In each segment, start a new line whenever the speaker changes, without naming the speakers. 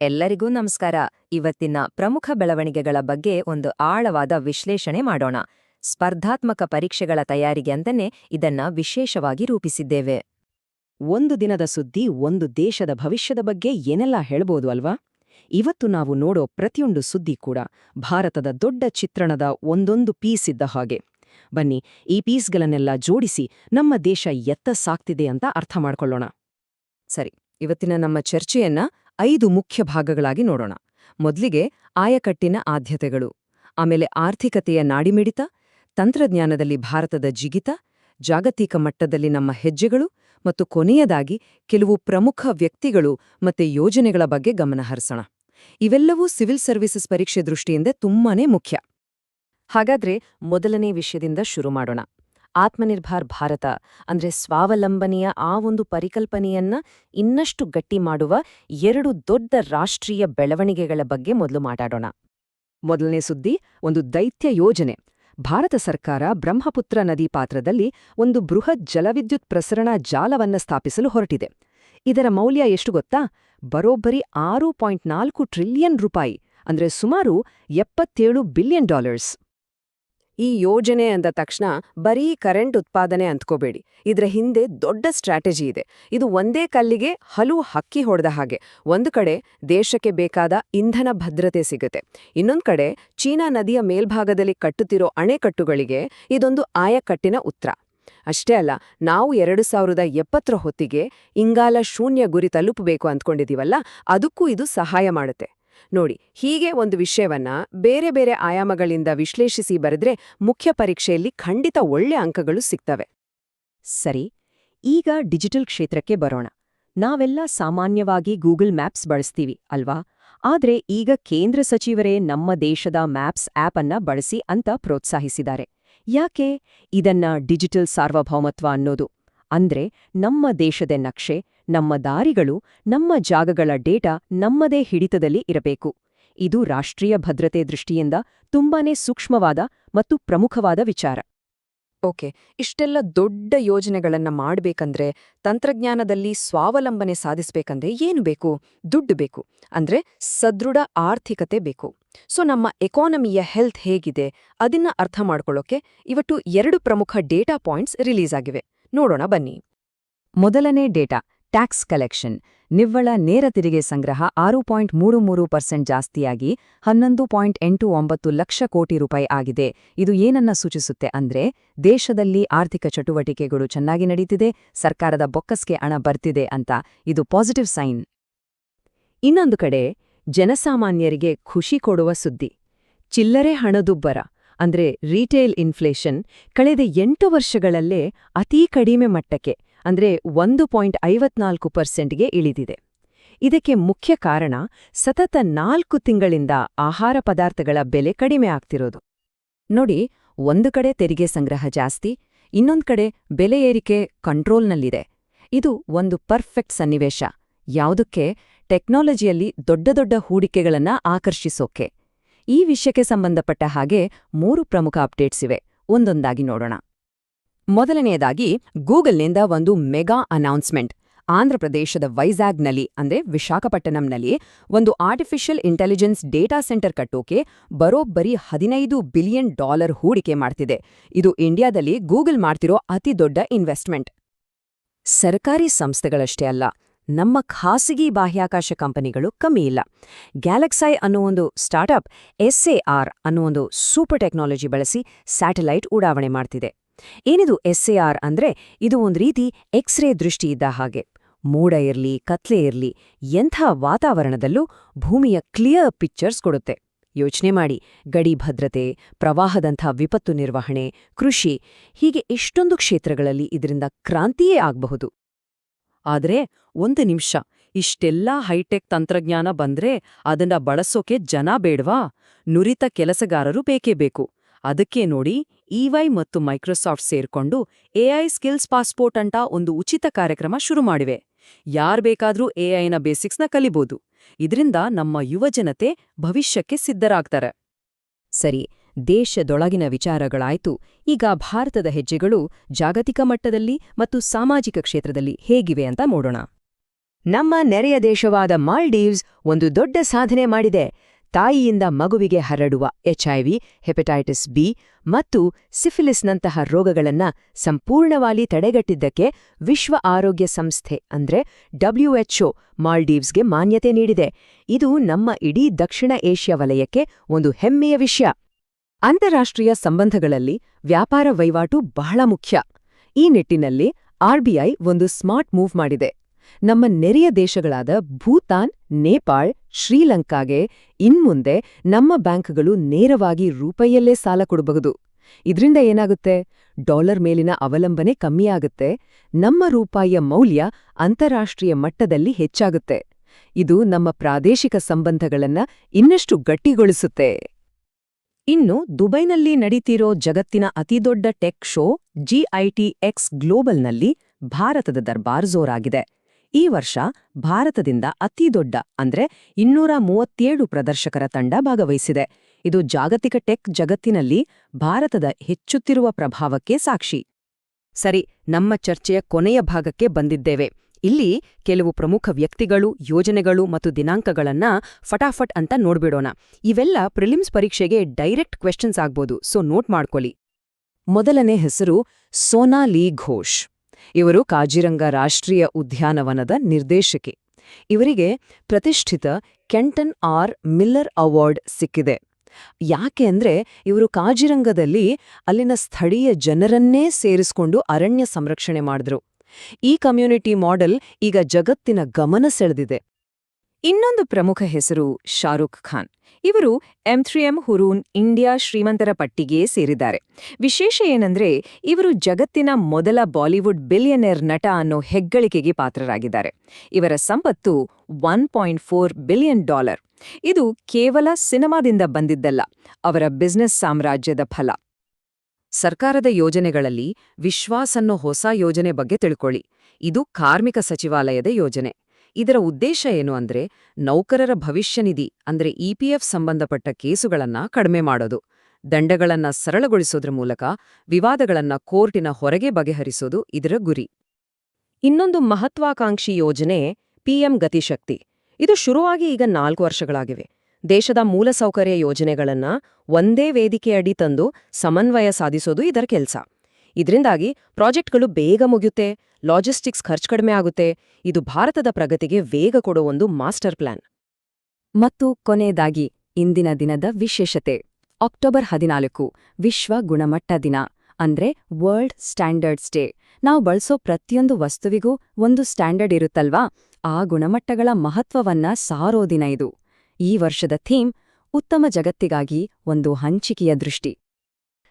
ಎಲ್ಲರಿಗೂ ನಮಸ್ಕಾರ. ಇವತ್ತಿನ ಪ್ರಮುಖ ಬೆಳವಣಿಗೆಗಳ ಬಗ್ಗೆ ಒಂದು ಆಳವಾದ ವಿಶ್ಲೇಷಣೆ ಮಾಡೋಣ. ಸ್ಪರ್ಧಾತ್ಮಕ ಪರೀಕ್ಷೆಗಳ ತಯಾರಿಗೆ ಅಂತಾನೆ ಇದನ್ನ ವಿಶೇಷವಾಗಿ ರೂಪಿಸಿದ್ದೇವೆ.
ಒಂದು ದಿನದ ಸುದ್ದಿ ಒಂದು ದೇಶದ ಭವಿಷ್ಯದ ಬಗ್ಗೆ ಏನೆಲ್ಲ ಹೇಳಬಹುದು ಅಲ್ವಾ? ಇವತ್ತು ನಾವು ನೋಡೋ ಪ್ರತಿಯೊಂದು ಸುದ್ದಿ ಕೂಡ ಭಾರತದ ದೊಡ್ಡ ಚಿತ್ರಣದ ಒಂದೊಂದು ಪೀಸ್ ಇದ್ದ ಹಾಗೆ. ಬನ್ನಿ, ಈ ಪೀಸ್ಗಳನ್ನೆಲ್ಲ ಜೋಡಿಸಿ ನಮ್ಮ ದೇಶ ಎತ್ತ ಸಾಕ್ತಿದೆ ಅಂತ ಅರ್ಥ ಮಾಡ್ಕೊಳ್ಳೋಣ.
ಸರಿ, ಇವತ್ತಿನ ನಮ್ಮ ಚರ್ಚೆಯನ್ನ ಐದು ಮುಖ್ಯ ಭಾಗಗಳಾಗಿ ನೋಡೋಣ. ಮೊದಲಿಗೆ ಆಯಕಟ್ಟಿನ ಆದ್ಯತೆಗಳು. ಆಮೇಲೆ ಆರ್ಥಿಕತೆಯ ನಾಡಿಮಿಡಿತ, ತಂತ್ರಜ್ಞಾನದಲ್ಲಿ ಭಾರತದ ಜಿಗಿತ, ಜಾಗತಿಕ ಮಟ್ಟದಲ್ಲಿ ನಮ್ಮ ಹೆಜ್ಜೆಗಳು ಮತ್ತು ಕೊನೆಯದಾಗಿ ಕೆಲವು ಪ್ರಮುಖ ವ್ಯಕ್ತಿಗಳು ಮತ್ತೆ ಯೋಜನೆಗಳ ಬಗ್ಗೆ ಗಮನಹರಿಸೋಣ ಇವೆಲ್ಲವೂ ಸಿವಿಲ್ ಸರ್ವಿಸಸ್ ಪರೀಕ್ಷೆ ದೃಷ್ಟಿಯಿಂದ ತುಂಬಾನೇ ಮುಖ್ಯ. ಹಾಗಾದ್ರೆ ಮೊದಲನೇ ವಿಷಯದಿಂದ ಶುರು ಮಾಡೋಣ. ಆತ್ಮನಿರ್ಭರ್ ಭಾರತ. ಅಂದ್ರೆ ಸ್ವಾವಲಂಬನೆಯ ಆ ಒಂದು ಪರಿಕಲ್ಪನೆಯನ್ನ ಇನ್ನಷ್ಟು ಗಟ್ಟಿ ಮಾಡುವ ಎರಡು ದೊಡ್ಡ ರಾಷ್ಟ್ರೀಯ ಬೆಳವಣಿಗೆಗಳ ಬಗ್ಗೆ ಮೊದಲು ಮಾತಾಡೋಣ.
ಮೊದಲನೇ ಸುದ್ದಿ, ಒಂದು ದೈತ್ಯ ಯೋಜನೆ. ಭಾರತ ಸರ್ಕಾರ ಬ್ರಹ್ಮಪುತ್ರ ನದಿ ಪಾತ್ರದಲ್ಲಿ ಒಂದು ಬೃಹತ್ ಜಲವಿದ್ಯುತ್ ಪ್ರಸರಣ ಜಾಲವನ್ನ ಸ್ಥಾಪಿಸಲು ಹೊರಟಿದೆ. ಇದರ ಮೌಲ್ಯ ಎಷ್ಟು ಗೊತ್ತಾ? ಬರೋಬ್ಬರಿ ಆರು ಟ್ರಿಲಿಯನ್ ರೂಪಾಯಿ, ಅಂದ್ರೆ ಸುಮಾರು ಎಪ್ಪತ್ತೇಳು ಬಿಲಿಯನ್ ಡಾಲರ್ಸ್.
ಈ ಯೋಜನೆ ಅಂದ ತಕ್ಷಣ ಬರೀ ಕರೆಂಟ್ ಉತ್ಪಾದನೆ ಅಂದ್ಕೋಬೇಡಿ ಇದರ ಹಿಂದೆ ದೊಡ್ಡ ಸ್ಟ್ರಾಟಜಿ ಇದೆ. ಇದು ಒಂದೇ ಕಲ್ಲಿಗೆ ಹಲವು ಹಕ್ಕಿ ಹೊಡೆದ ಹಾಗೆ. ಒಂದು ಕಡೆ ದೇಶಕ್ಕೆ ಬೇಕಾದ ಇಂಧನ ಭದ್ರತೆ ಸಿಗುತ್ತೆ. ಇನ್ನೊಂದು ಕಡೆ ಚೀನಾ ನದಿಯ ಮೇಲ್ಭಾಗದಲ್ಲಿ ಕಟ್ಟುತ್ತಿರೋ ಅಣೆಕಟ್ಟುಗಳಿಗೆ ಇದೊಂದು ಆಯಕಟ್ಟಿನ ಉತ್ತರ ಅಷ್ಟೇ ಅಲ್ಲ, ನಾವು ಎರಡು ಸಾವಿರದ ಎಪ್ಪತ್ತರ ಹೊತ್ತಿಗೆ ಇಂಗಾಲ ಶೂನ್ಯ ಗುರಿ ತಲುಪಬೇಕು ಅಂದ್ಕೊಂಡಿದ್ದೀವಲ್ಲ ಅದಕ್ಕೂ ಇದು ಸಹಾಯ ಮಾಡುತ್ತೆ. ನೋಡಿ, ಹೀಗೆ ಒಂದು ವಿಷಯವನ್ನ ಬೇರೆ ಬೇರೆ ಆಯಾಮಗಳಿಂದ ವಿಶ್ಲೇಷಿಸಿ ಬರೆದ್ರೆ ಮುಖ್ಯ ಪರೀಕ್ಷೆಯಲ್ಲಿ ಖಂಡಿತ ಒಳ್ಳೆ ಅಂಕಗಳು ಸಿಗ್ತವೆ.
ಸರಿ, ಈಗ ಡಿಜಿಟಲ್ ಕ್ಷೇತ್ರಕ್ಕೆ ಬರೋಣ. ನಾವೆಲ್ಲ ಸಾಮಾನ್ಯವಾಗಿ ಗೂಗಲ್ ಮ್ಯಾಪ್ಸ್ ಬಳಸ್ತೀವಿ, ಅಲ್ವಾ? ಆದ್ರೆ ಈಗ ಕೇಂದ್ರ ಸಚಿವರೇ ನಮ್ಮ ದೇಶದ ಮ್ಯಾಪ್ಸ್ ಆಪ್ ಅನ್ನ ಬಳಸಿ ಅಂತ ಪ್ರೋತ್ಸಾಹಿಸಿದ್ದಾರೆ. ಯಾಕೆ? ಇದನ್ನ ಡಿಜಿಟಲ್ ಸಾರ್ವಭೌಮತ್ವ ಅನ್ನೋದು. ಅಂದ್ರೆ ನಮ್ಮ ದೇಶದ ನಕ್ಷೆ ನಮ್ಮ ದಾರಿಗಳು ನಮ್ಮ ಜಾಗಗಳ ಡೇಟಾ ನಮ್ಮದೇ ಹಿಡಿತದಲ್ಲಿ ಇರಬೇಕು. ಇದು ರಾಷ್ಟ್ರೀಯ ಭದ್ರತೆ ದೃಷ್ಟಿಯಿಂದ ತುಂಬಾನೇ ಸೂಕ್ಷ್ಮವಾದ ಮತ್ತು ಪ್ರಮುಖವಾದ ವಿಚಾರ.
ಓಕೆ ಇಷ್ಟೆಲ್ಲ ದೊಡ್ಡ ಯೋಜನೆಗಳನ್ನ ಮಾಡಬೇಕಂದ್ರೆ ತಂತ್ರಜ್ಞಾನದಲ್ಲಿ ಸ್ವಾವಲಂಬನೆ ಸಾಧಿಸ್ಬೇಕಂದ್ರೆ ಏನು ಬೇಕು? ದುಡ್ಡು ಬೇಕು ಅಂದ್ರೆ ಸದೃಢ ಆರ್ಥಿಕತೆ ಬೇಕು. ಸೊ ನಮ್ಮ ಎಕಾನಮಿಯ ಹೆಲ್ತ್ ಹೇಗಿದೆ ಅದನ್ನ ಅರ್ಥ ಮಾಡ್ಕೊಳ್ಳೋಕೆ ಇವತ್ತು ಎರಡು ಪ್ರಮುಖ ಡೇಟಾ ಪಾಯಿಂಟ್ಸ್ ರಿಲೀಸ್ ಆಗಿವೆ. ನೋಡೋಣ ಬನ್ನಿ.
ಮೊದಲನೇ ಡೇಟಾ ಟ್ಯಾಕ್ಸ್ ಕಲೆಕ್ಷನ್. ನಿವ್ವಳ ನೇರ ತೆರಿಗೆ ಸಂಗ್ರಹ ಆರು ಪಾಯಿಂಟ್ ಮೂರು ಮೂರು ಪರ್ಸೆಂಟ್ ಜಾಸ್ತಿಯಾಗಿ ಹನ್ನೊಂದು ಪಾಯಿಂಟ್ ಎಂಟು ಒಂಬತ್ತು ಲಕ್ಷ ಕೋಟಿ ರೂಪಾಯಿ ಆಗಿದೆ. ಇದು ಏನನ್ನ ಸೂಚಿಸುತ್ತೆ ಅಂದ್ರೆ, ದೇಶದಲ್ಲಿ ಆರ್ಥಿಕ ಚಟುವಟಿಕೆಗಳು ಚೆನ್ನಾಗಿ ನಡೀತಿದೆ, ಸರ್ಕಾರದ ಬೊಕ್ಕಸ್ಗೆ ಹಣ ಬರ್ತಿದೆ ಅಂತ ಇದು ಪಾಸಿಟಿವ್ ಸೈನ್. ಇನ್ನೊಂದು ಕಡೆ, ಜನಸಾಮಾನ್ಯರಿಗೆ ಖುಷಿ ಕೊಡುವ ಸುದ್ದಿ. ಚಿಲ್ಲರೆ ಹಣದುಬ್ಬರ, ಅಂದ್ರೆ ರೀಟೇಲ್ ಇನ್ಫ್ಲೇಷನ್ ಕಳೆದ ಎಂಟು ವರ್ಷಗಳಲ್ಲೇ ಅತೀ ಕಡಿಮೆ ಮಟ್ಟಕ್ಕೆ ಅಂದ್ರೆ ಒಂದು ಪಾಯಿಂಟ್ ಐವತ್ನಾಲ್ಕು ಪರ್ಸೆಂಟ್ಗೆ ಇಳಿದಿದೆ. ಇದಕ್ಕೆ ಮುಖ್ಯ ಕಾರಣ ಸತತ ನಾಲ್ಕು ತಿಂಗಳಿಂದ ಆಹಾರ ಪದಾರ್ಥಗಳ ಬೆಲೆ ಕಡಿಮೆ ಆಗ್ತಿರೋದು. ನೋಡಿ, ಒಂದು ಕಡೆ ತೆರಿಗೆ ಸಂಗ್ರಹ ಜಾಸ್ತಿ, ಇನ್ನೊಂದು ಕಡೆ ಬೆಲೆ ಏರಿಕೆ ಕಂಟ್ರೋಲ್ನಲ್ಲಿದೆ. ಇದು ಒಂದು ಪರ್ಫೆಕ್ಟ್ ಸನ್ನಿವೇಶ. ಯಾವುದಕ್ಕೆ? ಟೆಕ್ನಾಲಜಿಯಲ್ಲಿ ದೊಡ್ಡ ದೊಡ್ಡ ಹೂಡಿಕೆಗಳನ್ನ ಆಕರ್ಷಿಸೋಕೆ. ಈ ವಿಷಯಕ್ಕೆ ಸಂಬಂಧಪಟ್ಟ ಹಾಗೆ ಮೂರು ಪ್ರಮುಖ ಅಪ್ಡೇಟ್ಸ್ ಇವೆ. ಒಂದೊಂದಾಗಿ ನೋಡೋಣ. ಮೊದಲನೆಯದಾಗಿ, ಗೂಗಲ್ನಿಂದ ಒಂದು ಮೆಗಾ ಅನೌನ್ಸ್ಮೆಂಟ್. ಆಂಧ್ರಪ್ರದೇಶದ ವೈಜಾಗ್ನಲ್ಲಿ, ಅಂದ್ರೆ ವಿಶಾಖಪಟ್ಟಣಂನಲ್ಲಿ, ಒಂದು ಆರ್ಟಿಫಿಷಿಯಲ್ ಇಂಟೆಲಿಜೆನ್ಸ್ ಡೇಟಾ ಸೆಂಟರ್ ಕಟ್ಟೋಕೆ ಬರೋಬ್ಬರಿ ಹದಿನೈದು ಬಿಲಿಯನ್ ಡಾಲರ್ ಹೂಡಿಕೆ ಮಾಡ್ತಿದೆ. ಇದು ಇಂಡಿಯಾದಲ್ಲಿ ಗೂಗಲ್ ಮಾಡ್ತಿರೋ ಅತಿ ದೊಡ್ಡ ಇನ್ವೆಸ್ಟ್ಮೆಂಟ್. ಸರ್ಕಾರಿ ಸಂಸ್ಥೆಗಳಷ್ಟೇ ಅಲ್ಲ, ನಮ್ಮ ಖಾಸಗಿ ಬಾಹ್ಯಾಕಾಶ ಕಂಪನಿಗಳು ಕಮ್ಮಿ ಇಲ್ಲ. ಗ್ಯಾಲಕ್ಸೈ ಅನ್ನೋ ಒಂದು ಸ್ಟಾರ್ಟ್ಅಪ್, ಎಸ್ಎಆರ್ ಅನ್ನೋ ಒಂದು ಸೂಪರ್ ಟೆಕ್ನಾಲಜಿ ಬಳಸಿ ಸ್ಯಾಟಲೈಟ್ ಉಡಾವಣೆ ಮಾಡ್ತಿದೆ. ಏನಿದು ಎಸ್ಎಆರ್ ಅಂದ್ರೆ ಇದು ಒಂದು ರೀತಿ ಎಕ್ಸ್ರೇ ದೃಷ್ಟಿ ಇದ್ದ ಹಾಗೆ. ಮೋಡ ಇರ್ಲಿ, ಕತ್ಲೆ ಇರ್ಲಿ, ಎಂಥ ವಾತಾವರಣದಲ್ಲೂ ಭೂಮಿಯ ಕ್ಲಿಯರ್ ಪಿಕ್ಚರ್ಸ್ ಕೊಡುತ್ತೆ. ಯೋಚನೆ ಮಾಡಿ, ಗಡಿ ಭದ್ರತೆ, ಪ್ರವಾಹದಂಥ ವಿಪತ್ತು ನಿರ್ವಹಣೆ, ಕೃಷಿ, ಹೀಗೆ ಎಷ್ಟೊಂದು ಕ್ಷೇತ್ರಗಳಲ್ಲಿ ಇದರಿಂದ ಕ್ರಾಂತಿಯೇ ಆಗಬಹುದು. ಆದ್ರೆ ಒಂದು ನಿಮಿಷ, ಇಷ್ಟೆಲ್ಲಾ ಹೈಟೆಕ್ ತಂತ್ರಜ್ಞಾನ ಬಂದ್ರೆ ಅದನ್ನ ಬಳಸೋಕೆ ಜನ ಬೇಡ್ವಾ? ನುರಿತ ಕೆಲಸಗಾರರು ಬೇಕೇ ಬೇಕು. ಅದಕ್ಕೆ ನೋಡಿ ಇವೈ ಮತ್ತು ಮೈಕ್ರೋಸಾಫ್ಟ್ ಸೇರ್ಕೊಂಡು ಎಐ ಸ್ಕಿಲ್ಸ್ ಪಾಸ್ಪೋರ್ಟ್ ಅಂತ ಒಂದು ಉಚಿತ ಕಾರ್ಯಕ್ರಮ ಶುರು ಮಾಡಿವೆ. ಯಾರ್ ಬೇಕಾದ್ರೂ ಎಐನ ಬೇಸಿಕ್ಸ್ನ ಕಲಿಬೋದು. ಇದರಿಂದ ನಮ್ಮ ಯುವಜನತೆ ಭವಿಷ್ಯಕ್ಕೆ ಸಿದ್ಧರಾಗ್ತಾರೆ. ಸರಿ, ದೇಶದೊಳಗಿನ ವಿಚಾರಗಳಾಯ್ತು. ಈಗ ಭಾರತದ ಹೆಜ್ಜೆಗಳು ಜಾಗತಿಕ ಮಟ್ಟದಲ್ಲಿ ಮತ್ತು ಸಾಮಾಜಿಕ ಕ್ಷೇತ್ರದಲ್ಲಿ ಹೇಗಿವೆ ಅಂತ ನೋಡೋಣ. ನಮ್ಮ ನೆರೆಯ ದೇಶವಾದ ಮಾಲ್ಡೀವ್ಸ್ ಒಂದು ದೊಡ್ಡ ಸಾಧನೆ ಮಾಡಿದೆ. ತಾಯಿಯಿಂದ ಮಗುವಿಗೆ ಹರಡುವ ಎಚ್ಐವಿ, ಹೆಪಟೈಟಿಸ್ ಬಿ ಮತ್ತು ಸಿಫಿಲಿಸ್ನಂತಹ ರೋಗಗಳನ್ನ ಸಂಪೂರ್ಣವಾಗಿ ತಡೆಗಟ್ಟಿದ್ದಕ್ಕೆ ವಿಶ್ವ ಆರೋಗ್ಯ ಸಂಸ್ಥೆ ಅಂದ್ರೆ ಡಬ್ಲ್ಯುಎಚ್ಒ ಮಾಲ್ಡೀವ್ಸ್ಗೆ ಮಾನ್ಯತೆ ನೀಡಿದೆ. ಇದು ನಮ್ಮ ಇಡೀ ದಕ್ಷಿಣ ಏಷ್ಯಾ ವಲಯಕ್ಕೆ ಒಂದು ಹೆಮ್ಮೆಯ ವಿಷಯ. ಅಂತಾರಾಷ್ಟ್ರೀಯ ಸಂಬಂಧಗಳಲ್ಲಿ ವ್ಯಾಪಾರ ವಹಿವಾಟು ಬಹಳ ಮುಖ್ಯ. ಈ ನಿಟ್ಟಿನಲ್ಲಿ ಆರ್ಬಿಐ ಒಂದು ಸ್ಮಾರ್ಟ್ ಮೂವ್ ಮಾಡಿದೆ. ನಮ್ಮ ನೆರೆಯ ದೇಶಗಳಾದ ಭೂತಾನ್, ನೇಪಾಳ್, ಶ್ರೀಲಂಕಾಗೆ ಇನ್ಮುಂದೆ ನಮ್ಮ ಬ್ಯಾಂಕ್ಗಳು ನೇರವಾಗಿ ರೂಪಾಯಲ್ಲೇ ಸಾಲ ಕೊಡಬಹುದು. ಇದರಿಂದ ಏನಾಗುತ್ತೆ? ಡಾಲರ್ ಮೇಲಿನ ಅವಲಂಬನೆ ಕಮ್ಮಿಯಾಗುತ್ತೆ, ನಮ್ಮ ರೂಪಾಯಿಯ ಮೌಲ್ಯ ಅಂತಾರಾಷ್ಟ್ರೀಯ ಮಟ್ಟದಲ್ಲಿ ಹೆಚ್ಚಾಗುತ್ತೆ. ಇದು ನಮ್ಮ ಪ್ರಾದೇಶಿಕ ಸಂಬಂಧಗಳನ್ನ ಇನ್ನಷ್ಟು ಗಟ್ಟಿಗೊಳಿಸುತ್ತೆ. ಇನ್ನು ದುಬೈನಲ್ಲಿ ನಡೀತಿರೋ ಜಗತ್ತಿನ ಅತಿದೊಡ್ಡ ಟೆಕ್ ಶೋ ಜಿಐಟಿ ಎಕ್ಸ್ ಗ್ಲೋಬಲ್ನಲ್ಲಿ ಭಾರತದ ದರ್ಬಾರ್ ಜೋರಾಗಿದೆ. ಈ ವರ್ಷ ಭಾರತದಿಂದ ಅತಿದೊಡ್ಡ ಅಂದ್ರೆ ಇನ್ನೂರ ಮೂವತ್ತೇಳು ಪ್ರದರ್ಶಕರ ತಂಡ ಭಾಗವಹಿಸಿದೆ. ಇದು ಜಾಗತಿಕ ಟೆಕ್ ಜಗತ್ತಿನಲ್ಲಿ ಭಾರತದ ಹೆಚ್ಚುತ್ತಿರುವ ಪ್ರಭಾವಕ್ಕೆ ಸಾಕ್ಷಿ. ಸರಿ, ನಮ್ಮ ಚರ್ಚೆಯ ಕೊನೆಯ ಭಾಗಕ್ಕೆ ಬಂದಿದ್ದೇವೆ. ಇಲ್ಲಿ ಕೆಲವು ಪ್ರಮುಖ ವ್ಯಕ್ತಿಗಳು, ಯೋಜನೆಗಳು ಮತ್ತು ದಿನಾಂಕಗಳನ್ನ ಫಟಾಫಟ್ ಅಂತ ನೋಡ್ಬಿಡೋಣ. ಇವೆಲ್ಲ ಪ್ರಿಲಿಮ್ಸ್ ಪರೀಕ್ಷೆಗೆ ಡೈರೆಕ್ಟ್ ಕ್ವೆಶ್ಚನ್ಸ್ ಆಗ್ಬೋದು, ಸೊ ನೋಟ್ ಮಾಡ್ಕೊಳ್ಳಿ. ಮೊದಲನೇ ಹೆಸರು ಸೋನಾಲಿ ಘೋಷ್. ಇವರು ಕಾಜಿರಂಗ ರಾಷ್ಟ್ರೀಯ ಉದ್ಯಾನವನದ ನಿರ್ದೇಶಕಿ. ಇವರಿಗೆ ಪ್ರತಿಷ್ಠಿತ ಕೆಂಟನ್ ಆರ್ ಮಿಲ್ಲರ್ ಅವಾರ್ಡ್ ಸಿಕ್ಕಿದೆ. ಯಾಕೆ ಅಂದ್ರೆ ಇವರು ಕಾಜಿರಂಗದಲ್ಲಿ ಅಲ್ಲಿನ ಸ್ಥಳೀಯ ಜನರನ್ನೇ ಸೇರಿಸಿಕೊಂಡು ಅರಣ್ಯ ಸಂರಕ್ಷಣೆ ಮಾಡಿದ್ರು. ಈ ಕಮ್ಯುನಿಟಿ ಮಾಡೆಲ್ ಈಗ ಜಗತ್ತಿನ ಗಮನ ಸೆಳೆದಿದೆ. ಇನ್ನೊಂದು ಪ್ರಮುಖ ಹೆಸರು ಶಾರುಖ್ ಖಾನ್. ಇವರು M three M Hurun India ಶ್ರೀಮಂತರ ಪಟ್ಟಿಗೆ ಸೇರಿದ್ದಾರೆ. ವಿಶೇಷ ಏನಂದ್ರೆ, ಇವರು ಜಗತ್ತಿನ ಮೊದಲ ಬಾಲಿವುಡ್ ಬಿಲಿಯನೇರ್ ನಟ ಅನ್ನೋ ಹೆಗ್ಗಳಿಕೆಗೆ ಪಾತ್ರರಾಗಿದ್ದಾರೆ. ಇವರ ಸಂಪತ್ತು one point four billion dollar ಇದು ಕೇವಲ ಸಿನಿಮಾದಿಂದ ಬಂದಿದ್ದಲ್ಲ, ಅವರ ಬಿಸ್ನೆಸ್ ಸಾಮ್ರಾಜ್ಯದ ಫಲ. ಸರ್ಕಾರದ ಯೋಜನೆಗಳಲ್ಲಿ ವಿಶ್ವಾಸ್ ಅನ್ನೋ ಹೊಸ ಯೋಜನೆ ಬಗ್ಗೆ ತಿಳ್ಕೊಳ್ಳಿ. ಇದು ಕಾರ್ಮಿಕ ಸಚಿವಾಲಯದ ಯೋಜನೆ. ಇದರ ಉದ್ದೇಶ ಏನು ಅಂದ್ರೆ ನೌಕರರ ಭವಿಷ್ಯ ನಿಧಿ ಅಂದ್ರೆ ಇಪಿಎಫ್ ಸಂಬಂಧಪಟ್ಟ ಕೇಸುಗಳನ್ನ ಕಡಿಮೆ ಮಾಡೋದು, ದಂಡಗಳನ್ನ ಸರಳಗೊಳಿಸೋದ್ರ ಮೂಲಕ ವಿವಾದಗಳನ್ನ ಕೋರ್ಟಿನ ಹೊರಗೆ ಬಗೆಹರಿಸೋದು ಇದರ ಗುರಿ. ಇನ್ನೊಂದು ಮಹತ್ವಾಕಾಂಕ್ಷಿ ಯೋಜನೆ ಪಿಎಂ ಗತಿಶಕ್ತಿ. ಇದು ಶುರುವಾಗಿ ಈಗ ನಾಲ್ಕು ವರ್ಷಗಳಾಗಿವೆ. ದೇಶದ ಮೂಲಸೌಕರ್ಯ ಯೋಜನೆಗಳನ್ನ ಒಂದೇ ವೇದಿಕೆಯಡಿ ತಂದು ಸಮನ್ವಯ ಸಾಧಿಸೋದು ಇದರ ಕೆಲಸ. ಇದರಿಂದಾಗಿ ಪ್ರಾಜೆಕ್ಟ್ಗಳು ಬೇಗ ಮುಗಿಯುತ್ತೆ, ಲಾಜಿಸ್ಟಿಕ್ಸ್ ಖರ್ಚು ಕಡಿಮೆ ಆಗುತ್ತೆ, ಇದು ಭಾರತದ ಪ್ರಗತಿಗೆ ವೇಗ ಕೊಡೋ ಒಂದು ಮಾಸ್ಟರ್ ಪ್ಲಾನ್. ಮತ್ತು ಕೊನೆಯದಾಗಿ, ಇಂದಿನ ದಿನದ ವಿಶೇಷತೆ. ಅಕ್ಟೋಬರ್ ಹದಿನಾಲ್ಕು, ವಿಶ್ವ ಗುಣಮಟ್ಟ ದಿನ, ಅಂದ್ರೆ ವರ್ಲ್ಡ್ ಸ್ಟ್ಯಾಂಡರ್ಡ್ಸ್ ಡೇ. ನಾವು ಬಳಸೋ ಪ್ರತಿಯೊಂದು ವಸ್ತುವಿಗೂ ಒಂದು ಸ್ಟ್ಯಾಂಡರ್ಡ್ ಇರುತ್ತಲ್ವಾ? ಆ ಗುಣಮಟ್ಟಗಳ ಮಹತ್ವವನ್ನ ಸಾರೋ ದಿನ ಇದು. ಈ ವರ್ಷದ ಥೀಮ್, ಉತ್ತಮ ಜಗತ್ತಿಗಾಗಿ ಒಂದು ಹಂಚಿಕೆಯ ದೃಷ್ಟಿ.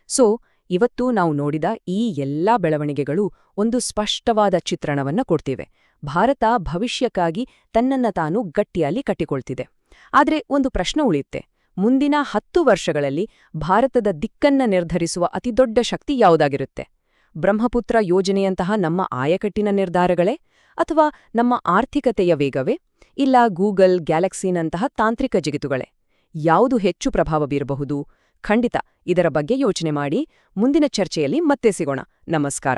ಸೊ ಇವತ್ತು ನಾವು ನೋಡಿದ ಈ ಎಲ್ಲಾ ಬೆಳವಣಿಗೆಗಳು ಒಂದು ಸ್ಪಷ್ಟವಾದ ಚಿತ್ರಣವನ್ನ ಕೊಡ್ತಿವೆ. ಭಾರತ ಭವಿಷ್ಯಕ್ಕಾಗಿ ತನ್ನನ್ನ ತಾನು ಗಟ್ಟಿಯಲ್ಲಿ ಕಟ್ಟಿಕೊಳ್ತಿದೆ. ಆದರೆ ಒಂದು ಪ್ರಶ್ನೆ ಉಳಿಯುತ್ತೆ. ಮುಂದಿನ ಹತ್ತು ವರ್ಷಗಳಲ್ಲಿ ಭಾರತದ ದಿಕ್ಕನ್ನ ನಿರ್ಧರಿಸುವ ಅತಿದೊಡ್ಡ ಶಕ್ತಿ ಯಾವುದಾಗಿರುತ್ತೆ? ಬ್ರಹ್ಮಪುತ್ರ ಯೋಜನೆಯಂತಹ ನಮ್ಮ ಆಯಕಟ್ಟಿನ ನಿರ್ಧಾರಗಳೇ? ಅಥವಾ ನಮ್ಮ ಆರ್ಥಿಕತೆಯ ವೇಗವೇ? ಇಲ್ಲ ಗೂಗಲ್ ಗ್ಯಾಲಕ್ಸಿನಂತಹ ತಾಂತ್ರಿಕ ಜಿಗಿತುಗಳೇ? ಯಾವುದು ಹೆಚ್ಚು ಪ್ರಭಾವ ಬೀರಬಹುದು? ಖಂಡಿತ ಇದರ ಬಗ್ಗೆ ಯೋಚನೆ ಮಾಡಿ ಮುಂದಿನ ಚರ್ಚೆಯಲ್ಲಿ ಮತ್ತೆ ಸಿಗೋಣ. ನಮಸ್ಕಾರ.